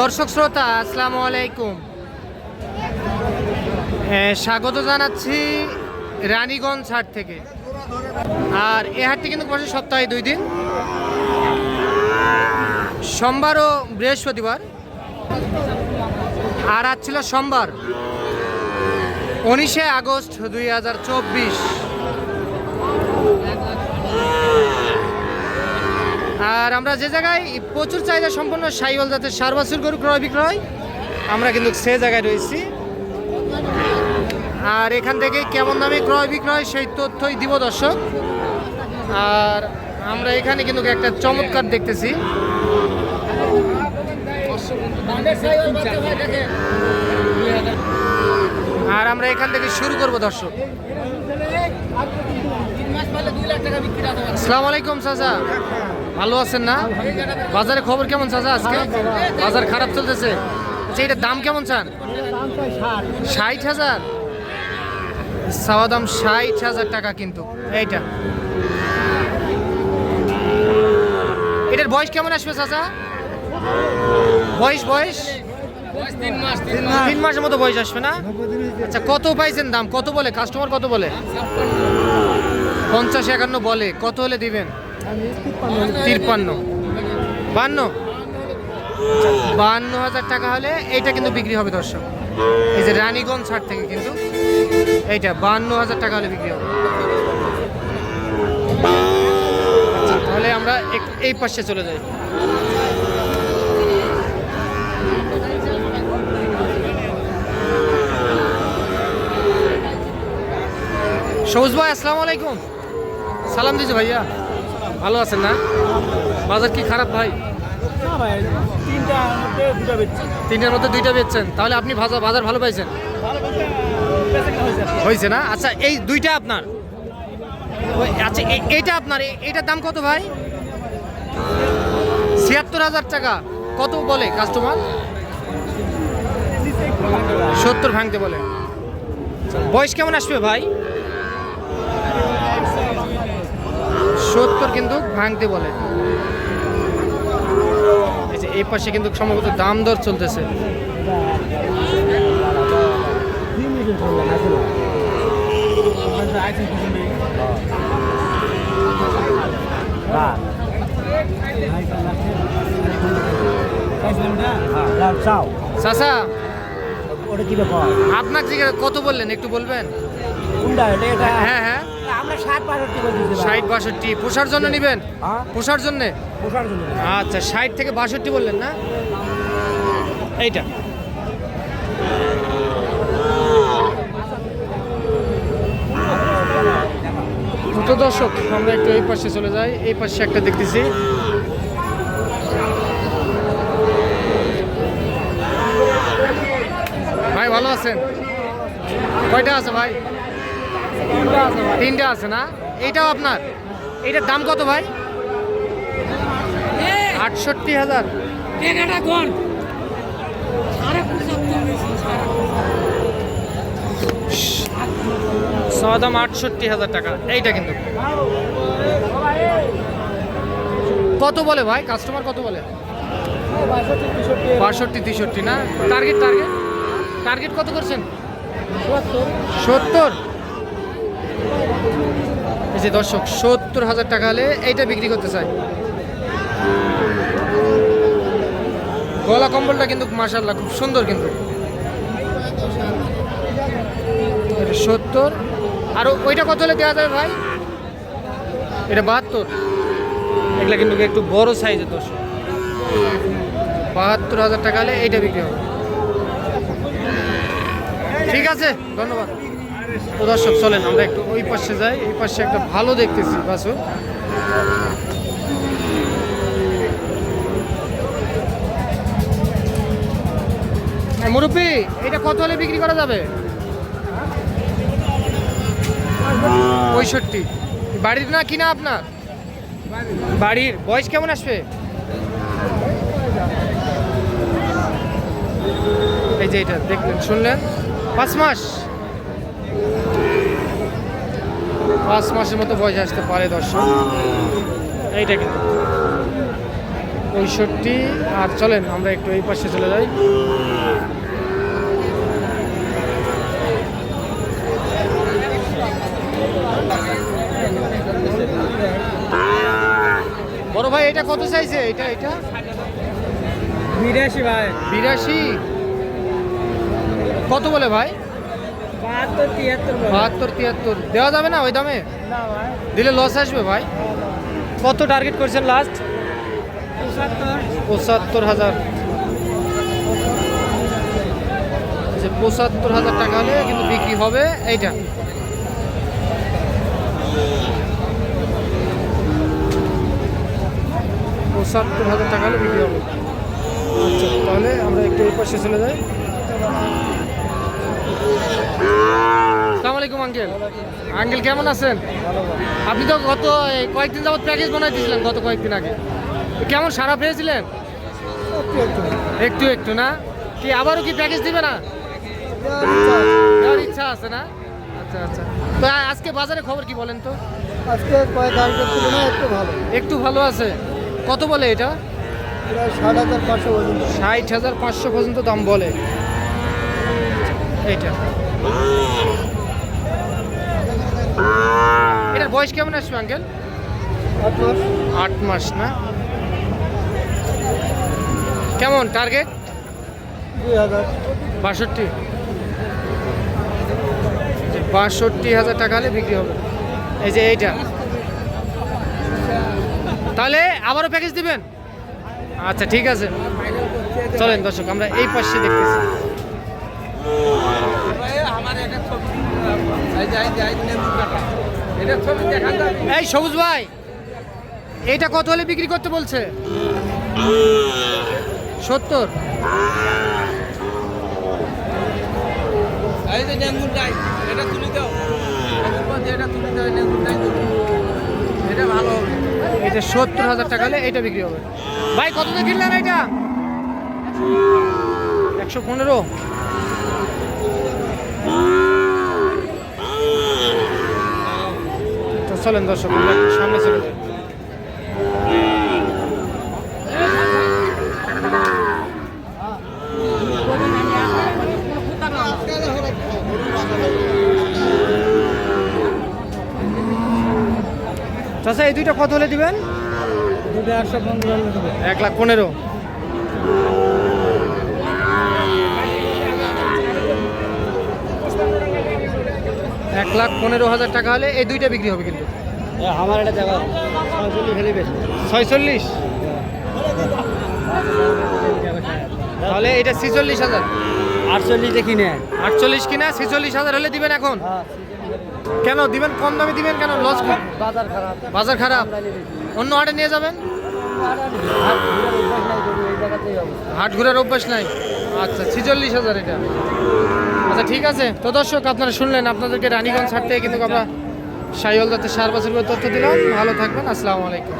দর্শক শ্রোতা আসসালামু আলাইকুম। হ্যাঁ, স্বাগত জানাচ্ছি রানীগঞ্জ হাট থেকে। আর এ হাটটি কিন্তু বসে সপ্তাহে দুই দিন। সোমবার ও বৃহস্পতিবার। আর আজ ছিল সোমবার উনিশে আগস্ট দুই হাজার চব্বিশ। আর আমরা যে জায়গায় প্রচুর চাহিদা সম্পন্ন সাইওয়াল জাতের সার বাছুর গরু ক্রয় বিক্রয় আমরা কিন্তু সে জায়গায় রয়েছি। আর এখান থেকে কেমন দামে ক্রয় বিক্রয় সেই তথ্যই দিব দর্শক। আর আমরা এখানে কিন্তু একটা চমৎকার দেখতেছি। আর আমরা এখান থেকে শুরু করব দর্শক। আসসালামু আলাইকুম চাচা। ভালো আছেন না? বাজারে খবর কেমন চাচা আজকে? বাজার খারাপ চলতেছে। আচ্ছা এটার দাম কেমন চান? ষাট হাজার। চাওয়া দাম ষাট হাজার টাকা কিন্তু। এইটা। এটার বয়স কেমন আসবে চাচা? বয়স বয়স? তিন মাসের মতো বয়স আসবে না? আচ্ছা কত পাইছেন দাম? কত বলে? কাস্টমার কত বলে? পঞ্চাশ একান্ন বলে। কত হলে দিবেন? তিরপান্ন। বান্ন। বান্ন হাজার টাকা হলে এইটা কিন্তু বিক্রি হবে, দর্শক। এই যে রানীগঞ্জ ছাড় থেকে কিন্তু এইটা বান্ন হাজার টাকা হলে বিক্রি হবে। তাহলে আমরা এই পাশে চলে যাই। সবুজ ভাই, আসসালামু আলাইকুম। সালাম দিচ্ছি ভাইয়া। ভালো আছেন না? বাজার কি খারাপ ভাই? তিনটার মধ্যে দুইটা বেচছেন। তাহলে আপনি বাজার বাজার ভালো পাইছেন? হয়েছে না? আচ্ছা এই দুইটা আপনার? আচ্ছা এইটা আপনার এইটার দাম কত ভাই? ছিয়াত্তর হাজার টাকা। কত বলে কাস্টমার সত্তর ভাঙতে বলে। বয়স কেমন আসবে ভাই সত্তর কিন্তু ভাঙতে বলে। এই পাশে কিন্তু সম্ভবত দাম দর চলতেছে। চাও ওটা কি ব্যাপার? আপনার কত বললেন একটু বলবেন? হ্যাঁ হ্যাঁ। ষাট বাষট্টি। পোষার জন্য নেবেন? হ্যাঁ। পোষার জন্যে? জন্য। আচ্ছা ষাট থেকে বাষট্টি বললেন না? এইটা। তো দর্শক আমরা একটু এই পাশে চলে যাই। এই পাশে একটা দেখতেছি। ভাই ভালো আছেন? কয়টা আছে ভাই? তিনটা আছে না? এইটাও আপনার? এইটার দাম কত ভাই? আটষট্টি হাজার। দাম আটষট্টি হাজার টাকা। এইটা কিন্তু। কত বলে ভাই? কাস্টমার কত বলে? বাষট্টি তেষট্টি না? Target target? টার্গেট কত করছেন? সত্তর? এই যে দর্শক, সত্তর হাজার টাকা হলে এইটা বিক্রি করতে চাই। গলা কম্বলটা কিন্তু মাসাল্লাহ খুব সুন্দর কিন্তু। সত্তর। আর ওইটা কত হলে দেওয়া যাবে ভাই? এটা বাহাত্তর। এগুলা কিন্তু একটু বড় সাইজের দর্শক। বাহাত্তর হাজার টাকা হলে এইটা বিক্রি হবে। ঠিক আছে, ধন্যবাদ। তো দর্শক, চলেন, আমরা একটু ওই পাশে যাই। এই পাশে একটা ভালো দেখতেছি বাসু মুরব্বী, এটা কত হলে বিক্রি করা যাবে? পঁয়ষট্টি। বাড়ির না কিনা আপনার? বাড়ির। বয়স কেমন আসবে? এই যে এটা, দেখলেন, শুনলেন? পাঁচ মাস? পাঁচ মাসের মতো বয়স আসতে পারে দর্শক। এইটা কিন্তু। পঁয়ষট্টি আর চলেন আমরা একটু এই পাশে চলে যাই। বড় ভাই এটা কত চাইছে এটা এটা? বিরাশি ভাই। বিরাশি? কত বলে ভাই? বাহাত্তর তিয়াত্তর দেওয়া যাবে না ওই দামে? দিলে লস আসবে ভাই। কত টার্গেট করছেন লাস্ট পঁচাত্তর হাজার। যে পঁচাত্তর হাজার টাকা হলে কিন্তু বিক্রি হবে এইটা। পঁচাত্তর হাজার টাকা হলে বিক্রি হবে। আচ্ছা তাহলে আমরা একটু এই পাশে চলে যাই। আলাইকুম আঙ্কেল। আঙ্কেল কেমন আছেন? আপনি তো গত কয়েকদিন যাবত প্যাকেজ বানাইতেছিলেন গত কয়েকদিন আগে। কেমন সারা পেয়েছিলেন? একটু একটু না? কি আবারও কি প্যাকেজ দিবে না? ইচ্ছা আছে না? আচ্ছা আচ্ছা। তো আজকে বাজারে খবর কি বলেন তো? আজকে কয়েক আগের তুলনায় একটু ভালো। একটু ভালো আছে। কত বলে এটা? ষাট হাজার পাঁচশো পর্যন্ত। ষাট হাজার পাঁচশো পর্যন্ত দাম বলে। এইটা এটার বয়স কেমন আসবে আঙ্কেল আট মাস। না? কেমন টার্গেট বাষট্টি। বাষট্টি হাজার টাকা হলে বিক্রি হবে। এই যে এইটা। তাহলে আবারও প্যাকেজ দিবেন? আচ্ছা ঠিক আছে। চলেন দর্শক আমরা এই পাশে দেখতেছি। এই সবুজ ভাই এটা কত হলে বিক্রি করতে বলছে? সত্তর। এটা তুলে দাও। এটা তুলে দাও এটা ভালো হবে। এটা সত্তর হাজার টাকা হলে এটা বিক্রি হবে। ভাই কত দিয়ে কিনলেন এটা? একশো পনেরো। চলেন দর্শক সামনে চলে চাষা এই দুইটা কত হলে দিবেন? দুটো একশো পনেরো এক লাখ পনেরো। এক লাখ পনেরো হাজার টাকা হলে এই দুইটা বিক্রি হবে কিন্তু। আমার এটা জায়গা ছয়চল্লিশ তাহলে এটা ছিচল্লিশ হাজার। আটচল্লিশ দেখি নে আটচল্লিশ কিনা ছিচল্লিশ হাজার হলে দিবেন এখন? কেন দিবেন কম দামে দিবেন কেন? লস বাজার খারাপ। বাজার খারাপ? অন্য হাটে নিয়ে যাবেন? হাট ঘুরার অভ্যাস নাই? আচ্ছা ছিচল্লিশ হাজার এটা। আচ্ছা ঠিক আছে। তো দর্শক, আপনারা শুনলেন, আপনাদেরকে রানীগঞ্জ ছাড়তে কিন্তু আমরা সাইল দত্তের সার বছর তথ্য দিলাম। ভালো থাকবেন, আসসালামু আলাইকুম।